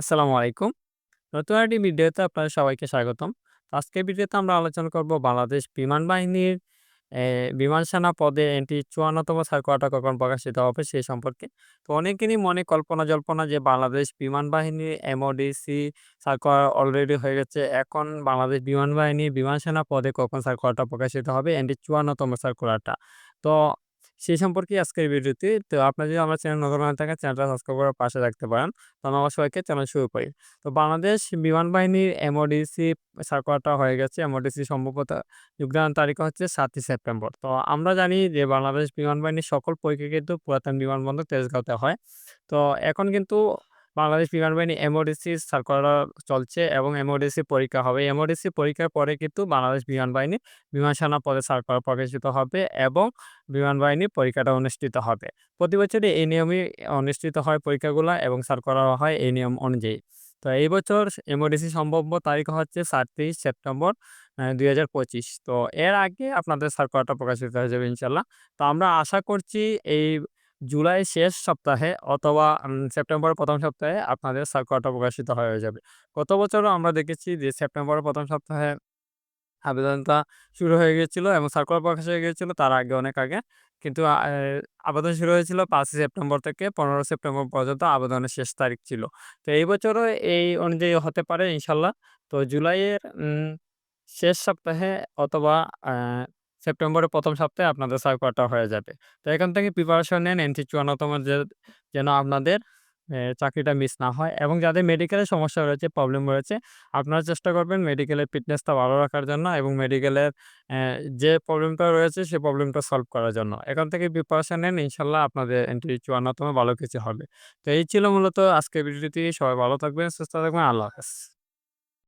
আসসালামু আলাইকুম। নতুন একটি ভিডিওতে আপনাদের সবাইকে স্বাগতম। আজকের ভিডিওতে আমরা আলোচনা করব বাংলাদেশ বিমান বাহিনীর বিমান সেনা পদে এন্ট্রি ৫৪ তম সার্কুলারটা কখন প্রকাশিত হবে সেই সম্পর্কে। তো অনেকেরই মনে কল্পনা-জল্পনা যে বাংলাদেশ বিমান বাহিনীর এমওডিসি সার্কুলার অলরেডি হয়ে গেছে। এখন বাংলাদেশ বিমান বাহিনীর বিমান সেনা পদে কখন সার্কুলারটা প্রকাশিত হবে এন্ট্রি ৫৪ তম সার্কুলারটা। তো সেই সম্পর্কে আজকের ভিডিওতে। তো আপনি যদি আমার চ্যানেল নতুন হয়ে থাকেন, চ্যানেলটা সাবস্ক্রাইব করে পাশে রাখতে পারেন। তো আমরা সবাইকে চ্যানেল শুরু করি। তো বাংলাদেশ বিমান বাহিনীর এমওডিসি সার্কুলারটা হয়ে গেছে। এমওডিসি সম্ভবত যোগদান তারিখ হচ্ছে সাতই সেপ্টেম্বর। তো আমরা জানি যে বাংলাদেশ বিমান বাহিনীর সকল পরীক্ষা কিন্তু পুরাতন বিমানবন্দর তেজগাঁওতে হয়। তো এখন কিন্তু বাংলাদেশ বিমান বাহিনী এমওডিসি সার্কুলার চলছে এবং এমওডিসি পরীক্ষা হবে। এমওডিসি পরীক্ষার পরে কিন্তু বাংলাদেশ বিমান বাহিনী বিমান সেনা পদে সার্কুলার প্রকাশিত হবে এবং বিমান বাহিনী পরীক্ষাটা অনুষ্ঠিত হবে। প্রতি বছরই এই নিয়মই অনুষ্ঠিত হয় পরীক্ষাগুলো এবং সার্কুলার হয় এই নিয়ম অনুযায়ী। তো এই বছর এমওডিসি সম্ভাব্য তারিখ হচ্ছে ৩৭ সেপ্টেম্বর ২০২৫। তো এর আগে আপনাদের সার্কুলারটা প্রকাশিত হয়ে যাবে ইনশাআল্লাহ। তো আমরা আশা করছি এই জুলাই শেষ সপ্তাহে অথবা, উম, সেপ্টেম্বরের ১ম সপ্তাহে আপনাদের সার্কুলারটা প্রকাশিত হয়ে যাবে। গত বছরও আমরা দেখেছি যে, সেপ্টেম্বরের প্রথম সপ্তাহে আবেদনটা শুরু হয়ে গিয়েছিল এবং সার্কুলার প্রকাশ হয়ে গিয়েছিল, তার আগে অনেক আগে। কিন্তু আবেদন শুরু হয়েছিল পাঁচই সেপ্টেম্বর থেকে ১৫ সেপ্টেম্বর পর্যন্ত আবেদনের শেষ তারিখ ছিল। তো এই বছরও এই অনুযায়ী হতে পারে ইনশাল্লাহ তো জুলাইয়ের শেষ সপ্তাহে অথবা সেপ্টেম্বরের প্রথম সপ্তাহে আপনাদের সার্কুলারটা হয়ে যাবে। তো এখান থেকে প্রিপারেশন নেন এন্ট্রি ৫৪ তম যে যেন আপনাদের চাকরিটা মিস না হয় এবং যাদের মেডিকেলের সমস্যা রয়েছে, প্রবলেম রয়েছে আপনারা চেষ্টা করবেন মেডিকেলের ফিটনেসটা ভালো রাখার জন্য এবং মেডিকেলের যে প্রবলেমটা রয়েছে সে প্রবলেমটা সলভ করার জন্য। এখান থেকে প্রিপারেশন নেন ইনশাল্লাহ আপনাদের এন্ট্রি ৫৪ তম ভালো কিছু হবে। তো এই ছিল মূলত আজকের ভিডিওটি। সবাই ভালো থাকবেন, সুস্থ থাকবেন। আল্লাহ হাফেজ।